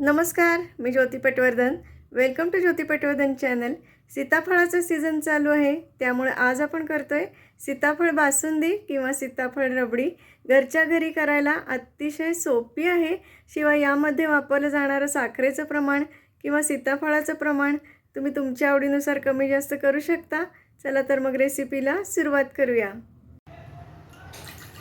नमस्कार मी Jyoti Patwardhan. Welcome to Jyoti Patwardhan channel सीताफळाचं season चालू आहे. त्यामुळे आज आपण करतो आहे सीताफळ बासुंदी किंवा सीताफळ रबडी. घरच्या घरी करायला अतिशय सोपी आहे. शिवाय यामध्ये वापरलं जाणारं साखरेचं प्रमाण किंवा सीताफळाचं प्रमाण तुम्ही तुमच्या आवडीनुसार कमी जास्त करू शकता. चला तर मग रेसिपीला सुरुवात करूया.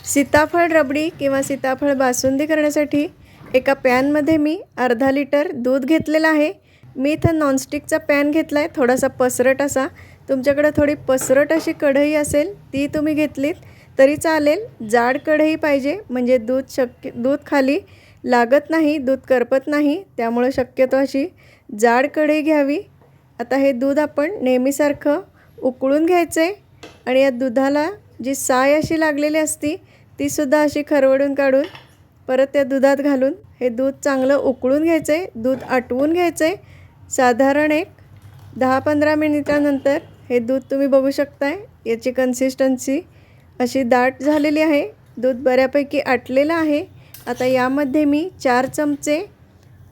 सीताफळ रबडी किंवा सीताफळ बासुंदी करण्यासाठी एका पॅनमध्ये मी अर्धा लिटर दूध घेतलेलं आहे. मी इथं नॉनस्टिकचा पॅन घेतला आहे थोडासा पसरट असा. तुमच्याकडं थोडी पसरट अशी कढई असेल ती तुम्ही घेतलीत तरी चालेल. जाड कढई पाहिजे म्हणजे दूध शक्य दूध खाली लागत नाही दूध करपत नाही त्यामुळं शक्यतो अशी जाड कढई घ्यावी. आता हे दूध आपण नेहमीसारखं उकळून घ्यायचं आहे आणि या दुधाला जी साय अशी लागलेली असती तीसुद्धा अशी खरवडून काढून परत त्या दुधात घालून हे दूध चांगलं उकळून घ्यायचं आहे दूध आटवून घ्यायचं आहे साधारण एक दहा पंधरा मिनिटानंतर हे दूध तुम्ही बघू शकताय याची कन्सिस्टन्सी अशी दाट झालेली आहे. दूध बऱ्यापैकी आटलेलं आहे. आता यामध्ये मी चार चमचे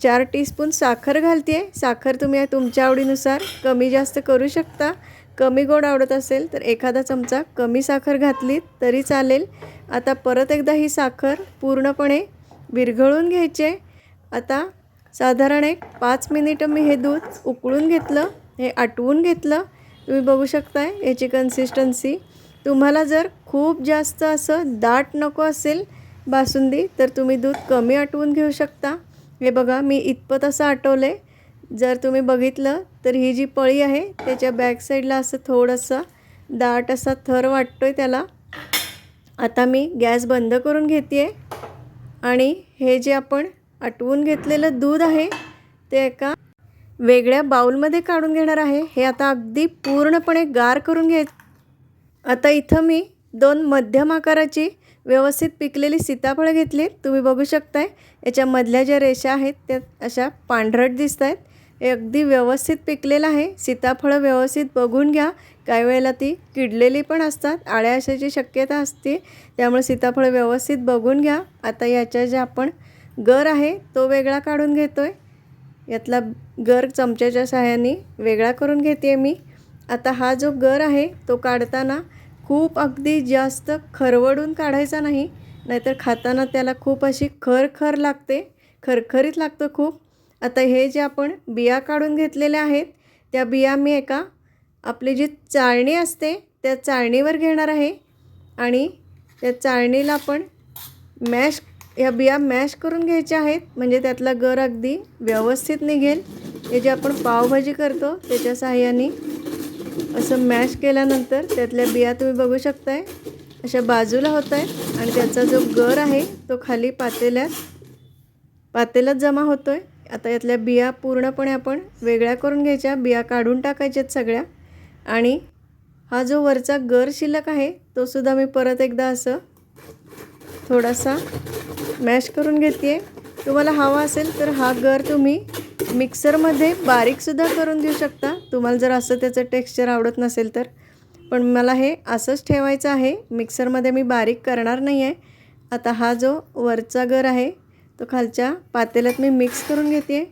चार टीस्पून साखर घालते आहे साखर तुम्ही तुमच्या आवडीनुसार कमी जास्त करू शकता. कमी गोड आवडत असेल तर एखादा चमचा कमी साखर घातली तरी चालेल. आता परत एकदा ही साखर पूर्णपणे विरघळून घ्यायचे. आता साधारण एक पाच मिनिटं मी हे दूध उकळून घेतलं हे आटवून घेतलं. तुम्ही बघू शकताय याची कन्सिस्टन्सी तुम्हाला जर खूप जास्त असं दाट नको असेल बासुंदी तर तुम्ही दूध कमी आटवून घेऊ शकता. हे बघा मी इतपत असं आटवलं आहे जर तुम्ही बघितलं तर ही जी पळी आहे त्याच्या बॅकसाईडला असं थोडंसं दाट असा थर वाटतो आहे त्याला. आता मी गॅस बंद करून घेते आहे आणि हे जे आपण आटवून घेतलेलं दूध आहे ते एका वेगळ्या बाऊलमध्ये काढून घेणार आहे. हे आता अगदी पूर्णपणे गार करून घ्याय आता इथं मी दोन मध्यम आकाराची व्यवस्थित पिकलेली सीताफळं घेतली तुम्ही बघू शकताय याच्या मधल्या ज्या रेषा आहेत त्या अशा पांढरट दिसत आहेत अगदी व्यवस्थित पिकलेलं आहे. सीताफळं व्यवस्थित बघून घ्या. काही वेळेला ती किडलेली पण असतात. आळ्या असायची शक्यता असते. त्यामुळे सीताफळं व्यवस्थित बघून घ्या. आता याच्या ज्या आपण गर आहे तो वेगळा काढून घेतो आहे यातला गर चमच्याच्या सहाय्याने वेगळा करून घेते मी. आता हा जो गर आहे तो काढताना खूप अगदी जास्त खरवडून काढायचा नाही. नाहीतर खाताना त्याला खूप अशी खरखर लागते. खरखरीत लागतं खूप. आता हे जे आपण बिया काढून घेतलेल्या आहेत त्या बिया मी एका आपली जी चाळणी असते त्या चाळणीवर घेणार आहे. आणि त्या चाळणीला आपण मॅश ह्या बिया मॅश करून घ्यायच्या आहेत. म्हणजे त्यातला गर अगदी व्यवस्थित निघेल. हे जे आपण पावभाजी करतो त्याच्या साहाय्याने असं मॅश केल्यानंतर त्यातल्या बिया तुम्ही बघू शकताय. अशा बाजूला होत आहेत आणि त्याचा जो गर आहे तो खाली पातेल्यात पातेल्यात जमा होतो आहे आता यातल्या बिया पूर्णपणे आपण वेगळ्या करून घ्यायच्या. बिया काढून टाकायच्यात सगळ्या. आणि हा जो वरचा गर शिल्लक आहे तो सुद्धा मी परत एकदा असं थोडासा मॅश करून घेते आहे तुम्हाला हवा असेल तर हा गर तुम्ही मिक्सरमध्ये बारीकसुद्धा करून देऊ शकता. तुम्हाला जर असं त्याचं टेक्स्चर आवडत नसेल तर. पण मला हे असंच ठेवायचं आहे. मिक्सरमध्ये मी बारीक करणार नाही आहे आता हा जो वरचा गर आहे तो खालच्या पातेल्यात मी मिक्स करून घेते.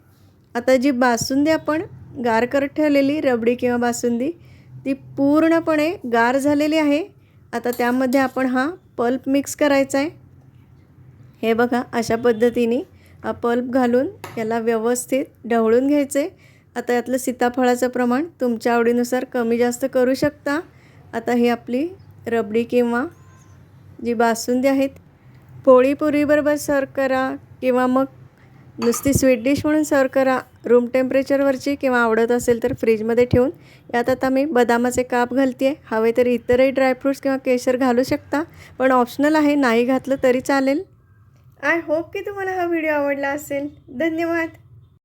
आता जी बासुंदी आपण गार करत ठेवलेली रबडी किंवा बासुंदी ती पूर्णपणे गार झालेली आहे. आता त्यामध्ये आपण हा पल्प मिक्स करायचा आहे. हे बघा अशा पद्धतीने हा पल्प घालून याला व्यवस्थित ढवळून घ्यायचे. आता यातलं सीताफळाचं प्रमाण तुमच्या आवडीनुसार कमी जास्त करू शकता. आता ही आपली रबडी किंवा जी बासुंदी आहेत पोळी पुरीबरोबर सर्व करा किंवा मग नुसती स्वीट डिश म्हणून सर्व करा. रूम टेम्परेचरवरची किंवा आवडत असेल तर फ्रीजमध्ये ठेवून. यात आता मी बदामाचे काप घालते आहे हवे तर इतरही ड्रायफ्रूट्स किंवा केशर घालू शकता. पण ऑप्शनल आहे नाही घातलं तरी चालेल. आय होप की तुम्हाला हा व्हिडिओ आवडला असेल. धन्यवाद.